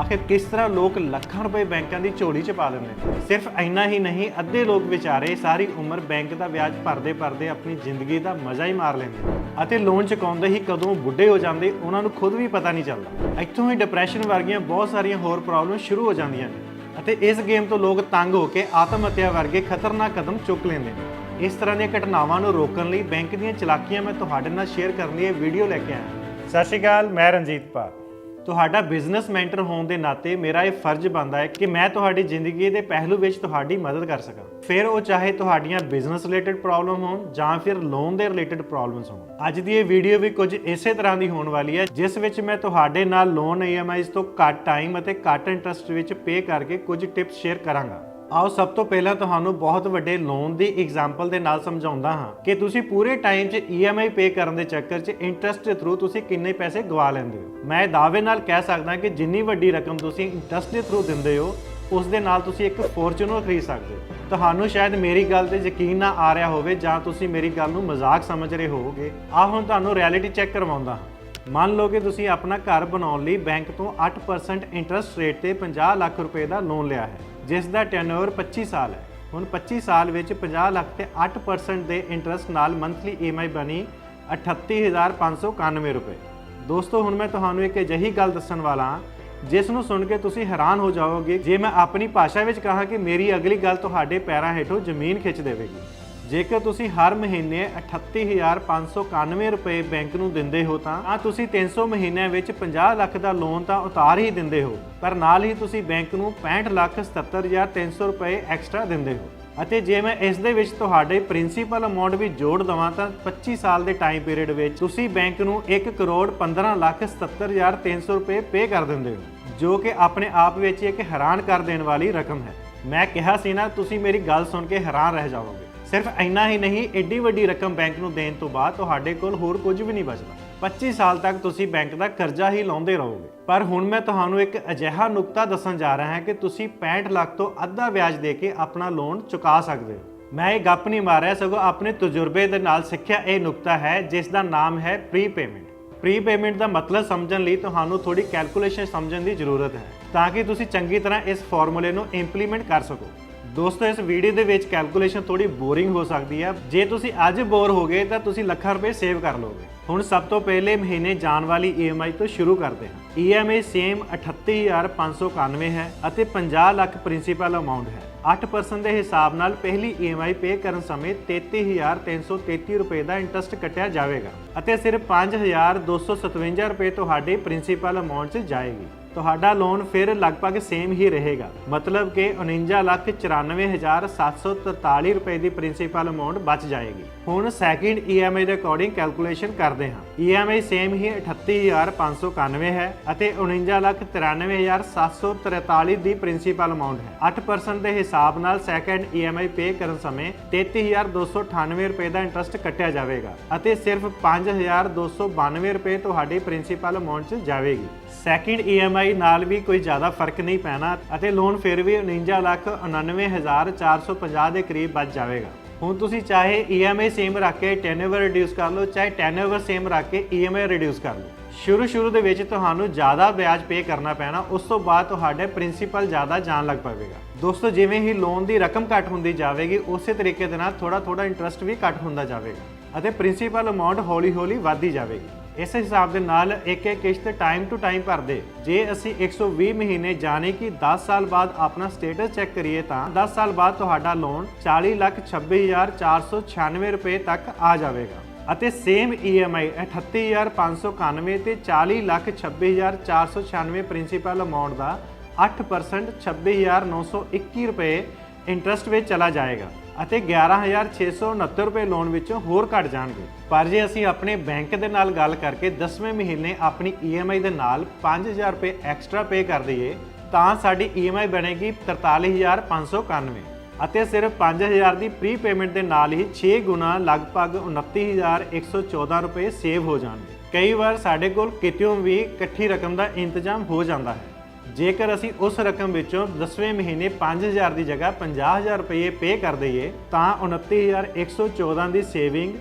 ਆਖਿਰ ਕਿਸ ਤਰ੍ਹਾਂ ਲੋਕ ਲੱਖਾਂ ਰੁਪਏ ਬੈਂਕਾਂ ਦੀ ਝੋਲੀ 'ਚ ਪਾ ਦਿੰਦੇ ਨੇ ਸਿਰਫ ਇੰਨਾ ਹੀ ਨਹੀਂ, ਅੱਧੇ ਲੋਕ ਵਿਚਾਰੇ ਸਾਰੀ ਉਮਰ ਬੈਂਕ ਦਾ ਵਿਆਜ ਭਰਦੇ ਭਰਦੇ ਆਪਣੀ ਜ਼ਿੰਦਗੀ ਦਾ ਮਜ਼ਾ ਹੀ ਮਾਰ ਲੈਂਦੇ ਅਤੇ ਲੋਨ ਚੁਕਾਉਂਦੇ ਹੀ ਕਦੋਂ ਬੁੱਢੇ ਹੋ ਜਾਂਦੇ, ਉਹਨਾਂ ਨੂੰ ਖੁਦ ਵੀ ਪਤਾ ਨਹੀਂ ਚੱਲਦਾ। ਇੱਥੋਂ ਹੀ ਡਿਪਰੈਸ਼ਨ ਵਰਗੀਆਂ ਬਹੁਤ ਸਾਰੀਆਂ ਹੋਰ ਪ੍ਰੋਬਲਮ ਸ਼ੁਰੂ ਹੋ ਜਾਂਦੀਆਂ ਨੇ। ਅਤੇ ਇਸ ਗੇਮ ਤੋਂ ਲੋਕ ਤੰਗ ਹੋ ਕੇ ਆਤਮ ਹੱਤਿਆ ਵਰਗੇ ਖਤਰਨਾਕ ਕਦਮ ਚੁੱਕ ਲੈਂਦੇ ਨੇ। ਇਸ ਤਰ੍ਹਾਂ ਦੀਆਂ ਘਟਨਾਵਾਂ ਨੂੰ ਰੋਕਣ ਲਈ ਬੈਂਕ ਦੀਆਂ ਚਲਾਕੀਆਂ ਮੈਂ ਤੁਹਾਡੇ ਨਾਲ ਸ਼ੇਅਰ ਕਰਨ ਲਈ ਇਹ ਵੀਡੀਓ ਲੈ ਕੇ ਆਇਆ। ਸਤਿ ਸ਼੍ਰੀ ਅਕਾਲ, ਮੈਂ ਰਣਜੀਤ ਪਾਲ। ਤੁਹਾਡਾ ਬਿਜ਼ਨਸ ਮੈਂਟਰ ਹੋਣ ਦੇ ਨਾਤੇ ਮੇਰਾ ਇਹ ਫਰਜ਼ ਬਣਦਾ ਹੈ ਕਿ ਮੈਂ ਤੁਹਾਡੀ ਜ਼ਿੰਦਗੀ ਦੇ ਪਹਿਲੂ ਵਿੱਚ ਤੁਹਾਡੀ ਮਦਦ ਕਰ ਸਕਾਂ। ਫਿਰ ਉਹ ਚਾਹੇ ਤੁਹਾਡੀਆਂ ਬਿਜ਼ਨਸ ਰਿਲੇਟਡ ਪ੍ਰੋਬਲਮ ਹੋਣ ਜਾਂ ਫਿਰ ਲੋਨ ਦੇ ਰਿਲੇਟਡ ਪ੍ਰੋਬਲਮਸ ਹੋਣ। ਅੱਜ ਦੀ ਇਹ ਵੀਡੀਓ ਵੀ ਕੁਝ ਇਸੇ ਤਰ੍ਹਾਂ ਦੀ ਹੋਣ ਵਾਲੀ ਹੈ, ਜਿਸ ਵਿੱਚ ਮੈਂ ਤੁਹਾਡੇ ਨਾਲ ਲੋਨ EMIs ਤੋਂ ਘੱਟ ਟਾਈਮ ਅਤੇ ਘੱਟ ਇੰਟਰਸਟ ਵਿੱਚ ਪੇ ਕਰਕੇ ਕੁਝ ਟਿਪਸ ਸ਼ੇਅਰ ਕਰਾਂਗਾ। ਆਓ ਸਭ ਤੋਂ ਪਹਿਲਾਂ ਤੁਹਾਨੂੰ ਬਹੁਤ ਵੱਡੇ ਲੋਨ ਦੀ ਐਗਜ਼ਾਮਪਲ ਦੇ ਨਾਲ ਸਮਝਾਉਂਦਾ ਹਾਂ ਕਿ ਤੁਸੀਂ ਪੂਰੇ ਟਾਈਮ 'ਚ EMI ਪੇ ਕਰਨ ਦੇ ਚੱਕਰ 'ਚ ਇੰਟਰਸਟ ਦੇ ਥਰੂ ਤੁਸੀਂ ਕਿੰਨੇ ਪੈਸੇ ਗਵਾ ਲੈਂਦੇ ਹੋ? ਮੈਂ ਦਾਅਵੇ ਨਾਲ ਕਹਿ ਸਕਦਾ ਕਿ ਜਿੰਨੀ ਵੱਡੀ ਰਕਮ ਤੁਸੀਂ ਇੰਟਰਸਟ ਦੇ ਥਰੂ ਦਿੰਦੇ ਹੋ, ਉਸ ਦੇ ਨਾਲ ਤੁਸੀਂ ਇੱਕ ਫੋਰਚੂਨਰ ਖਰੀਦ ਸਕਦੇ ਹੋ। ਤੁਹਾਨੂੰ ਸ਼ਾਇਦ ਮੇਰੀ ਗੱਲ ਤੇ ਯਕੀਨ ਨਾ ਆ ਰਿਹਾ ਹੋਵੇ ਜਾਂ ਤੁਸੀਂ ਮੇਰੀ ਗੱਲ ਨੂੰ ਮਜ਼ਾਕ ਸਮਝ ਰਹੇ ਹੋਵੋਗੇ। ਆ ਹੁਣ ਤੁਹਾਨੂੰ ਰਿਐਲਿਟੀ ਚੈੱਕ ਕਰਵਾਉਂਦਾ ਹਾਂ। ਮੰਨ ਲਓ ਕਿ ਤੁਸੀਂ ਆਪਣਾ ਘਰ ਬਣਾਉਣ ਲਈ ਬੈਂਕ ਤੋਂ 8% ਇੰਟਰਸਟ ਰੇਟ ਤੇ 50 ਲੱਖ ਰੁਪਏ ਦਾ ਲੋਨ ਲਿਆ ਹੈ, ਜਿਸ ਦਾ ਟੈਨਓਵਰ 25 ਸਾਲ ਹੈ। ਹੁਣ 25 ਸਾਲ ਵਿੱਚ 50 ਲੱਖ ਤੇ 8% ਦੇ ਇੰਟਰਸਟ ਨਾਲ ਮੰਥਲੀ EMI ਬਣੀ 38591 ਰੁਪਏ। ਦੋਸਤੋ, ਹੁਣ ਮੈਂ ਤੁਹਾਨੂੰ ਇੱਕ ਅਜਿਹੀ ਗੱਲ ਦੱਸਣ ਵਾਲਾ ਹਾਂ, ਜਿਸ ਨੂੰ ਸੁਣ ਕੇ ਤੁਸੀਂ ਹੈਰਾਨ ਹੋ ਜਾਓਗੇ, ਜੇ ਮੈਂ ਆਪਣੀ ਭਾਸ਼ਾ ਵਿੱਚ ਕਹਾਂ ਕਿ ਮੇਰੀ ਅਗਲੀ ਗੱਲ ਤੁਹਾਡੇ ਪੈਰਾਂ ਹੇਠੋਂ ਜ਼ਮੀਨ ਖਿੱਚ ਦੇਵੇਗੀ। ਜੇਕਰ ਤੁਸੀਂ ਹਰ ਮਹੀਨੇ 38591 ਰੁਪਏ ਬੈਂਕ ਨੂੰ ਦਿੰਦੇ ਹੋ ਤਾਂ ਆ ਤੁਸੀਂ 300 ਮਹੀਨਿਆਂ ਵਿੱਚ 50 ਲੱਖ ਦਾ ਲੋਨ ਤਾਂ ਉਤਾਰ ਹੀ ਦਿੰਦੇ ਹੋ, ਪਰ ਨਾਲ ਹੀ ਤੁਸੀਂ ਬੈਂਕ ਨੂੰ 65 ਲੱਖ 77300 ਰੁਪਏ ਐਕਸਟਰਾ ਦਿੰਦੇ ਹੋ। ਅਤੇ ਜੇ ਮੈਂ ਇਸ ਦੇ ਵਿੱਚ ਤੁਹਾਡੇ ਪ੍ਰਿੰਸੀਪਲ ਅਮਾਉਂਟ ਵੀ ਜੋੜ ਦਵਾਂ ਤਾਂ 25 ਸਾਲ ਦੇ ਟਾਈਮ ਪੀਰੀਅਡ ਵਿੱਚ ਤੁਸੀਂ ਬੈਂਕ ਨੂੰ 1 ਕਰੋੜ 15 ਲੱਖ 77300 ਰੁਪਏ ਪੇ ਕਰ ਦਿੰਦੇ ਹੋ, ਜੋ ਕਿ ਆਪਣੇ ਆਪ ਵਿੱਚ ਇੱਕ ਹੈਰਾਨ ਕਰ ਦੇਣ ਵਾਲੀ ਰਕਮ ਹੈ। ਮੈਂ ਕਿਹਾ ਸੀ ਨਾ, ਤੁਸੀਂ ਮੇਰੀ ਗੱਲ ਸੁਣ ਕੇ ਹੈਰਾਨ ਰਹਿ ਜਾਓਗੇ ਸਿਰਫ ਇੰਨਾ ਹੀ ਨਹੀਂ, ਏਡੀ ਵੱਡੀ ਰਕਮ ਬੈਂਕ ਨੂੰ ਦੇਣ ਤੋਂ ਬਾਅਦ ਤੁਹਾਡੇ ਕੋਲ ਹੋਰ ਕੁਝ ਵੀ ਨਹੀਂ ਬਚਦਾ। 25 ਸਾਲ ਤੱਕ ਤੁਸੀਂ ਬੈਂਕ ਦਾ ਕਰਜ਼ਾ ਹੀ ਲਾਉਂਦੇ ਰਹੋਗੇ। ਪਰ ਹੁਣ ਮੈਂ ਤੁਹਾਨੂੰ ਇੱਕ ਅਜਿਹਾ ਨੁਕਤਾ ਦੱਸਣ ਜਾ ਰਿਹਾ ਹਾਂ ਕਿ ਤੁਸੀਂ 65 ਲੱਖ ਤੋਂ ਅੱਧਾ ਵਿਆਜ ਦੇ ਕੇ ਆਪਣਾ ਲੋਨ ਚੁਕਾ ਸਕਦੇ ਹੋ। ਮੈਂ ਇਹ ਗੱਪ ਨਹੀਂ ਮਾਰਿਆ, ਸਗੋਂ ਆਪਣੇ ਤਜਰਬੇ ਦੇ ਨਾਲ ਸਿੱਖਿਆ ਇਹ ਨੁਕਤਾ ਹੈ, ਜਿਸ ਦਾ ਨਾਮ ਹੈ ਪ੍ਰੀਪੇਮੈਂਟ ਪ੍ਰੀਪੇਮੈਂਟ ਦਾ ਮਤਲਬ ਸਮਝਣ ਲਈ ਤੁਹਾਨੂੰ ਥੋੜੀ ਕੈਲਕੂਲੇਸ਼ਨ ਸਮਝਣ ਦੀ ਜ਼ਰੂਰਤ ਹੈ, ਤਾਂ ਕਿ ਤੁਸੀਂ ਚੰਗੀ ਤਰ੍ਹਾਂ ਇਸ ਫਾਰਮੂਲੇ ਨੂੰ ਇੰਪਲੀਮੈਂਟ ਕਰ ਸਕੋ। ਦੋਸਤੋ, ਇਸ ਵੀਡੀਓ ਦੇ ਵਿੱਚ ਕੈਲਕੂਲੇਸ਼ਨ ਥੋੜੀ ਬੋਰਿੰਗ ਹੋ ਸਕਦੀ ਹੈ। ਜੇ ਤੁਸੀਂ ਅੱਜ ਬੋਰ ਹੋ ਗਏ, ਤਾਂ ਤੁਸੀਂ ਲੱਖਾਂ ਰੁਪਏ ਸੇਵ ਕਰ ਲਓਗੇ। ਹੁਣ ਸਭ ਤੋਂ ਪਹਿਲੇ ਮਹੀਨੇ ਜਾਣ ਵਾਲੀ EMI ਤੋਂ ਸ਼ੁਰੂ ਕਰਦੇ ਹਾਂ। EMI ਸੇਮ 38591 ਹੈ ਅਤੇ 50 ਲੱਖ ਪ੍ਰਿੰਸੀਪਲ ਅਮਾਉਂਟ ਹੈ। 8% ਦੇ ਹਿਸਾਬ ਨਾਲ ਪਹਿਲੀ EMI ਪੇ ਕਰਨ ਸਮੇਂ 33333 ਰੁਪਏ ਦਾ ਇੰਟਰਸਟ ਕੱਟਿਆ ਜਾਵੇਗਾ ਅਤੇ ਸਿਰਫ 5257 ਰੁਪਏ ਤੁਹਾਡੇ ਪ੍ਰਿੰਸੀਪਲ ਅਮਾਉਂਟ 'ਚ ਜਾਏਗੀ। ਤੁਹਾਡਾ ਲੋਨ ਫਿਰ ਲਗਭਗ ਸੇਮ ਹੀ ਰਹੇਗਾ। ਮਤਲਬ ਕਿ 49743 ਰੁਪਏ ਦੀ ਪ੍ਰਿੰਸੀਪਲ ਅਮਾਉਂਟ ਬਚ ਜਾਏਗੀ। ਹੁਣ ਸੈਕਿੰਡ EMI ਦੇ ਅਕੋਰਡਿੰਗ ਕੈਲਕੂਲੇਸ਼ਨ ਕਰਦੇ ਹਾਂ। EMI ਸੇਮ ਹੀ 38591 ਹੈ ਅਤੇ 4993743 ਦੀ ਪ੍ਰਿੰਸੀਪਲ ਅਮਾਉਂਟ ਹੈ। 8% ਦੇ ਹਿਸਾਬ ਨਾਲ ਸੈਕਿੰਡ EMI ਪੇ ਕਰਨ ਸਮੇਂ 33298 ਰੁਪਏ ਦਾ ਇੰਟਰਸਟ ਕੱਟਿਆ ਜਾਵੇਗਾ ਅਤੇ ਸਿਰਫ 5292 ਰੁਪਏ ਤੁਹਾਡੀ ਪ੍ਰਿੰਸੀਪਲ ਅਮਾਉਂਟ 'ਚ ਜਾਵੇਗੀ। ਸੈਕਿੰਡ EMI ਨਾਲ ਵੀ ਕੋਈ ਜ਼ਿਆਦਾ ਫ਼ਰਕ ਨਹੀਂ ਪੈਣਾ ਅਤੇ ਲੋਨ ਫਿਰ ਵੀ 49450 ਦੇ ਕਰੀਬ ਬਚ ਜਾਵੇਗਾ। ਹੁਣ ਤੁਸੀਂ ਚਾਹੇ EMI ਸੇਮ ਰੱਖ ਕੇ ਟੈਨਓਵਰ ਰਿਡਿਊਸ ਕਰ ਲਓ, ਚਾਹੇ ਟੈਨਓਵਰ ਸੇਮ ਰੱਖ ਕੇ EMI ਰਿਡਿਊਸ ਕਰ ਲਓ। ਸ਼ੁਰੂ ਸ਼ੁਰੂ ਦੇ ਵਿੱਚ ਤੁਹਾਨੂੰ ਜ਼ਿਆਦਾ ਵਿਆਜ ਪੇ ਕਰਨਾ ਪੈਣਾ, ਉਸ ਤੋਂ ਬਾਅਦ ਤੁਹਾਡੇ ਪ੍ਰਿੰਸੀਪਲ ਜ਼ਿਆਦਾ ਜਾਣ ਲੱਗ ਪਵੇਗਾ। ਦੋਸਤੋ, ਜਿਵੇਂ ਹੀ ਲੋਨ ਦੀ ਰਕਮ ਘੱਟ ਹੁੰਦੀ ਜਾਵੇਗੀ, ਉਸੇ ਤਰੀਕੇ ਦੇ ਨਾਲ ਥੋੜਾ ਥੋੜਾ ਇੰਟਰਸਟ ਵੀ ਘੱਟ ਹੁੰਦਾ ਜਾਵੇਗਾ ਅਤੇ ਪ੍ਰਿੰਸੀਪਲ ਅਮਾਉਂਟ ਹੌਲੀ ਹੌਲੀ ਵਧਦੀ ਜਾਵੇਗੀ। ਇਸ ਹਿਸਾਬ ਦੇ ਨਾਲ ਇੱਕ ਇੱਕ ਕਿਸ਼ਤ ਟਾਈਮ ਟੂ ਟਾਈਮ ਭਰਦੇ। ਜੇ ਅਸੀਂ 120 ਮਹੀਨੇ ਜਾਣੇ ਕਿ 10 ਸਾਲ ਬਾਅਦ ਆਪਣਾ ਸਟੇਟਸ ਚੈੱਕ ਕਰੀਏ ਤਾਂ 10 ਸਾਲ ਬਾਅਦ ਤੁਹਾਡਾ ਲੋਨ 4026496 ਰੁਪਏ ਤੱਕ ਆ ਜਾਵੇਗਾ ਅਤੇ ਸੇਮ EMI 38591 ਤੇ 4026496 ਪ੍ਰਿੰਸੀਪਲ ਅਮਾਉਂਟ ਦਾ 8% 26921 ਰੁਪਏ ਇੰਟਰਸਟ ਵਿੱਚ ਚਲਾ ਜਾਏਗਾ ਅਤੇ 11669 ਰੁਪਏ ਲੋਨ ਵਿੱਚੋਂ ਹੋਰ ਘਟ ਜਾਣਗੇ। ਪਰ ਜੇ ਅਸੀਂ ਆਪਣੇ ਬੈਂਕ ਦੇ ਨਾਲ ਗੱਲ ਕਰਕੇ 10ਵੇਂ ਮਹੀਨੇ ਆਪਣੀ EMI ਦੇ ਨਾਲ 5000 ਰੁਪਏ ਐਕਸਟਰਾ ਪੇ ਕਰ ਦਈਏ, ਤਾਂ ਸਾਡੀ EMI ਬਣੇਗੀ 43591 ਅਤੇ ਸਿਰਫ 5000 ਦੀ ਪ੍ਰੀ ਪੇਮੈਂਟ ਦੇ ਨਾਲ ਹੀ 6 ਗੁਣਾ ਲਗਭਗ 29114 ਰੁਪਏ ਸੇਵ ਹੋ ਜਾਣਗੇ। ਕਈ ਵਾਰ ਸਾਡੇ ਕੋਲ ਕਿਤਿਓਂ ਵੀ ਇਕੱਠੀ ਰਕਮ ਦਾ ਇੰਤਜ਼ਾਮ ਹੋ ਜਾਂਦਾ ਹੈ। ਜੇਕਰ ਅਸੀਂ ਉਸ ਰਕਮ ਵਿੱਚੋਂ 10ਵੇਂ ਮਹੀਨੇ 5000 ਦੀ ਜਗ੍ਹਾ 50000 ਰੁਪਏ ਪੇ ਕਰ ਦਈਏ, ਤਾਂ 29114 ਦੀ ਸੇਵਿੰਗ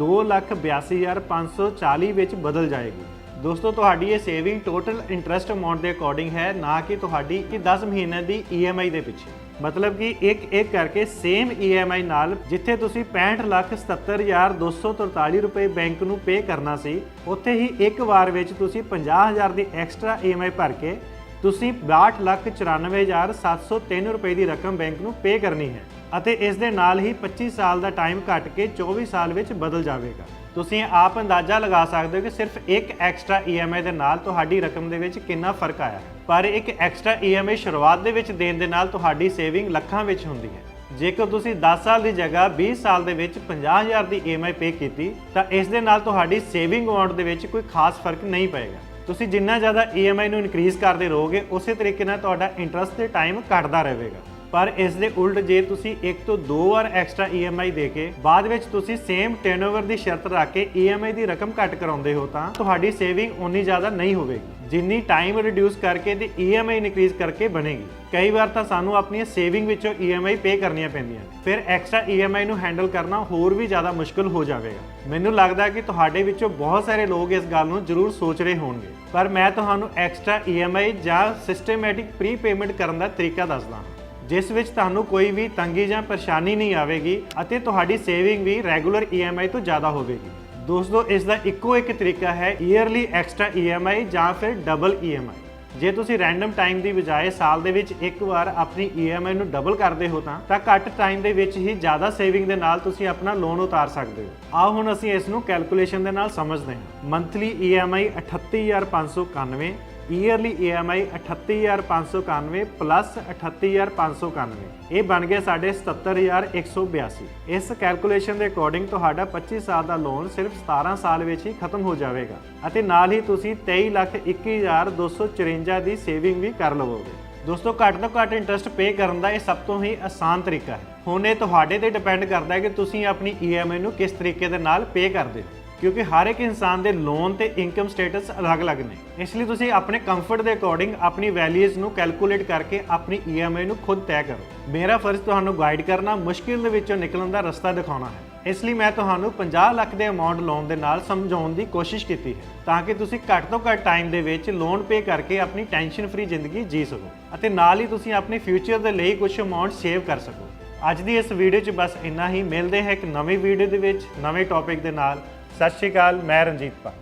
282540 ਵਿੱਚ ਬਦਲ ਜਾਏਗੀ। ਦੋਸਤੋ, ਤੁਹਾਡੀ ਇਹ ਸੇਵਿੰਗ ਟੋਟਲ ਇੰਟਰਸਟ ਅਮਾਉਂਟ ਦੇ ਅਕੋਰਡਿੰਗ ਹੈ, ਨਾ ਕਿ ਤੁਹਾਡੀ ਕਿ 10 ਮਹੀਨੇ ਦੀ EMI ਦੇ ਪਿੱਛੇ। ਮਤਲਬ ਕਿ ਇੱਕ ਇੱਕ ਕਰਕੇ ਸੇਮ EMI ਨਾਲ ਜਿੱਥੇ ਤੁਸੀਂ 65 ਲੱਖ 77243 ਰੁਪਏ ਬੈਂਕ ਨੂੰ ਪੇ ਕਰਨਾ ਸੀ, ਉੱਥੇ ਹੀ ਇੱਕ ਵਾਰ ਵਿੱਚ ਤੁਸੀਂ 50000 ਦੀ ਐਕਸਟਰਾ EMI ਭਰ ਕੇ ਤੁਸੀਂ 62 ਲੱਖ 94703 ਰੁਪਏ ਦੀ ਰਕਮ ਬੈਂਕ ਨੂੰ ਪੇ ਕਰਨੀ ਹੈ ਅਤੇ ਇਸ ਦੇ ਨਾਲ ਹੀ 25 ਸਾਲ ਦਾ ਟਾਈਮ ਘੱਟ ਕੇ 24 ਸਾਲ ਵਿੱਚ ਬਦਲ ਜਾਵੇਗਾ। ਤੁਸੀਂ ਆਪ ਅੰਦਾਜ਼ਾ ਲਗਾ ਸਕਦੇ ਹੋ ਕਿ ਸਿਰਫ ਇੱਕ ਐਕਸਟਰਾ EMI ਦੇ ਨਾਲ ਤੁਹਾਡੀ ਰਕਮ ਦੇ ਵਿੱਚ ਕਿੰਨਾ ਫ਼ਰਕ ਆਇਆ। ਪਰ ਇੱਕ ਐਕਸਟਰਾ EMI ਸ਼ੁਰੂਆਤ ਦੇ ਵਿੱਚ ਦੇਣ ਦੇ ਨਾਲ ਤੁਹਾਡੀ ਸੇਵਿੰਗ ਲੱਖਾਂ ਵਿੱਚ ਹੁੰਦੀ ਹੈ। ਜੇਕਰ ਤੁਸੀਂ 10 ਸਾਲ ਦੀ ਜਗ੍ਹਾ 20 ਸਾਲ ਦੇ ਵਿੱਚ 50000 ਦੀ EMI ਪੇ ਕੀਤੀ, ਤਾਂ ਇਸ ਦੇ ਨਾਲ ਤੁਹਾਡੀ ਸੇਵਿੰਗ ਅਮਾਉਂਟ ਦੇ ਵਿੱਚ ਕੋਈ ਖਾਸ ਫ਼ਰਕ ਨਹੀਂ ਪਏਗਾ। ਤੁਸੀਂ ਜਿੰਨਾ ਜ਼ਿਆਦਾ EMI ਨੂੰ ਇਨਕਰੀਜ਼ ਕਰਦੇ ਰਹੋਗੇ, ਉਸੇ ਤਰੀਕੇ ਨਾਲ ਤੁਹਾਡਾ ਇੰਟਰਸਟ 'ਤੇ ਟਾਈਮ ਘਟਦਾ ਰਹੇਗਾ। ਪਰ ਇਸ ਦੇ ਉਲਟ ਜੇ ਤੁਸੀਂ ਇੱਕ ਤੋਂ ਦੋ ਵਾਰ ਐਕਸਟਰਾ EMI ਦੇ ਕੇ ਬਾਅਦ ਵਿੱਚ ਤੁਸੀਂ ਸੇਮ ਟਰਨਓਵਰ ਦੀ ਸ਼ਰਤ ਰੱਖ ਕੇ EMI ਦੀ ਰਕਮ ਘੱਟ ਕਰਾਉਂਦੇ ਹੋ ਤਾਂ ਤੁਹਾਡੀ ਸੇਵਿੰਗ ਉਨੀ ਜ਼ਿਆਦਾ ਨਹੀਂ ਹੋਵੇਗੀ। ਜਿੰਨੀ ਟਾਈਮ ਰਿਡਿਊਸ ਕਰਕੇ ਤੇ EMI ਇਨਕਰੀਜ਼ ਕਰਕੇ ਬਣੇਗੀ। ਕਈ ਵਾਰ ਤਾਂ ਸਾਨੂੰ ਆਪਣੀ ਸੇਵਿੰਗ ਵਿੱਚੋਂ EMI ਪੇ ਕਰਨੀਆਂ ਪੈਂਦੀਆਂ ਫਿਰ ਐਕਸਟਰਾ EMI ਨੂੰ ਹੈਂਡਲ ਕਰਨਾ ਹੋਰ ਵੀ ਜ਼ਿਆਦਾ ਮੁਸ਼ਕਲ ਹੋ ਜਾਵੇਗਾ। ਮੈਨੂੰ ਲੱਗਦਾ ਕਿ ਤੁਹਾਡੇ ਵਿੱਚੋਂ ਬਹੁਤ ਸਾਰੇ ਲੋਕ ਇਸ ਗੱਲ ਨੂੰ ਜ਼ਰੂਰ ਸੋਚ ਰਹੇ ਹੋਣਗੇ। ਪਰ ਮੈਂ ਤੁਹਾਨੂੰ ਐਕਸਟਰਾ EMI ਜਾਂ ਸਿਸਟਮੈਟਿਕ ਪ੍ਰੀ ਪੇਮੈਂਟ ਕਰਨ ਦਾ ਤਰੀਕਾ ਦੱਸਦਾ ਹਾਂ। ਜਿਸ ਵਿੱਚ ਤੁਹਾਨੂੰ ਕੋਈ ਵੀ ਤੰਗੀ ਜਾਂ ਪਰੇਸ਼ਾਨੀ ਨਹੀਂ ਆਵੇਗੀ ਅਤੇ ਤੁਹਾਡੀ ਸੇਵਿੰਗ ਵੀ ਰੈਗੂਲਰ EMI ਤੋਂ ਜ਼ਿਆਦਾ ਹੋਵੇਗੀ। ਦੋਸਤੋ ਇਸ ਦਾ ਇੱਕੋ ਇੱਕ ਤਰੀਕਾ ਹੈ ਈਅਰਲੀ ਐਕਸਟਰਾ EMI ਜਾਂ ਫਿਰ ਡਬਲ EMI ਜੇ ਤੁਸੀਂ ਰੈਂਡਮ ਟਾਈਮ ਦੀ ਬਜਾਏ ਸਾਲ ਦੇ ਵਿੱਚ ਇੱਕ ਵਾਰ ਆਪਣੀ EMI ਨੂੰ ਡਬਲ ਕਰਦੇ ਹੋ ਤਾਂ ਤਾਂ ਘੱਟ ਟਾਈਮ ਦੇ ਵਿੱਚ ਹੀ ਜ਼ਿਆਦਾ ਸੇਵਿੰਗ ਦੇ ਨਾਲ ਤੁਸੀਂ ਆਪਣਾ ਲੋਨ ਉਤਾਰ ਸਕਦੇ ਹੋ। ਆਓ ਹੁਣ ਅਸੀਂ ਇਸ ਨੂੰ ਕੈਲਕੂਲੇਸ਼ਨ ਦੇ ਨਾਲ ਸਮਝਦੇ ਹਾਂ। Monthly EMI 38591 yearly EMI 38591 plus 38591 ਇਹ ਬਣ ਗਿਆ ਸਾਡੇ 77182 ਇਸ ਕੈਲਕੂਲੇਸ਼ਨ ਦੇ ਅਕੋਰਡਿੰਗ ਤੁਹਾਡਾ 25 ਸਾਲ ਦਾ ਲੋਨ ਸਿਰਫ 17 ਸਾਲ ਵਿੱਚ ਹੀ ਖਤਮ ਹੋ ਜਾਵੇਗਾ ਅਤੇ ਨਾਲ ਹੀ ਤੁਸੀਂ 23,21,254 ਦੀ ਸੇਵਿੰਗ ਵੀ ਕਰ ਲਵੋਗੇ। ਦੋਸਤੋ ਘੱਟ ਤੋਂ ਘੱਟ ਇੰਟਰਸਟ ਪੇ ਕਰਨ ਦਾ ਇਹ ਸਭ ਤੋਂ ਹੀ ਆਸਾਨ ਤਰੀਕਾ ਹੈ। ਹੁਣ ਇਹ ਤੁਹਾਡੇ ਤੇ ਡਿਪੈਂਡ ਕਰਦਾ ਹੈ ਕਿ ਤੁਸੀਂ ਆਪਣੀ EMI ਨੂੰ ਕਿਸ ਤਰੀਕੇ ਦੇ ਨਾਲ ਪੇ ਕਰਦੇ ਹੋ। ਕਿਉਂਕਿ ਹਰ ਇੱਕ ਇਨਸਾਨ ਦੇ ਲੋਨ ਤੇ ਇਨਕਮ ਸਟੇਟਸ ਅਲੱਗ-ਅਲੱਗ ਨੇ। ਇਸ ਲਈ ਤੁਸੀਂ ਆਪਣੇ ਕੰਫਰਟ ਦੇ ਅਕੋਰਡਿੰਗ ਆਪਣੀ ਵੈਲਿਊਜ਼ ਨੂੰ ਕੈਲਕੂਲੇਟ ਕਰਕੇ ਆਪਣੀ EMI ਨੂੰ ਖੁਦ ਤੈਅ ਕਰੋ। ਮੇਰਾ ਫਰਜ਼ ਤੁਹਾਨੂੰ ਗਾਈਡ ਕਰਨਾ, ਮੁਸ਼ਕਿਲ ਦੇ ਵਿੱਚੋਂ ਨਿਕਲਣ ਦਾ ਰਸਤਾ ਦਿਖਾਉਣਾ ਹੈ। ਇਸ ਲਈ ਮੈਂ ਤੁਹਾਨੂੰ 50 ਲੱਖ ਦੇ ਅਮਾਉਂਟ ਲੋਨ ਦੇ ਨਾਲ ਸਮਝਾਉਣ ਦੀ ਕੋਸ਼ਿਸ਼ ਕੀਤੀ ਹੈ, ਤਾਂ ਕਿ ਤੁਸੀਂ ਘੱਟ ਤੋਂ ਘੱਟ ਟਾਈਮ ਦੇ ਵਿੱਚ ਲੋਨ ਪੇ ਕਰਕੇ ਆਪਣੀ ਟੈਨਸ਼ਨ ਫ੍ਰੀ ਜ਼ਿੰਦਗੀ ਜੀ ਸਕੋ ਅਤੇ ਨਾਲ ਹੀ ਤੁਸੀਂ ਆਪਣੇ ਫਿਊਚਰ ਦੇ ਲਈ ਕੁਝ ਅਮਾਉਂਟ ਸੇਵ ਕਰ ਸਕੋ। ਅੱਜ ਦੀ ਇਸ ਵੀਡੀਓ 'ਚ ਬਸ ਇੰਨਾ ਹੀ। ਮਿਲਦੇ ਹੈ ਇੱਕ ਨਵੀਂ ਵੀਡੀਓ ਦੇ ਵਿੱਚ, ਨਵੇਂ ਟੌਪਿਕ ਦੇ ਨਾਲ। ਸਤਿ ਸ਼੍ਰੀ ਅਕਾਲ ਮੈਂ ਰਣਜੀਤ ਪਾ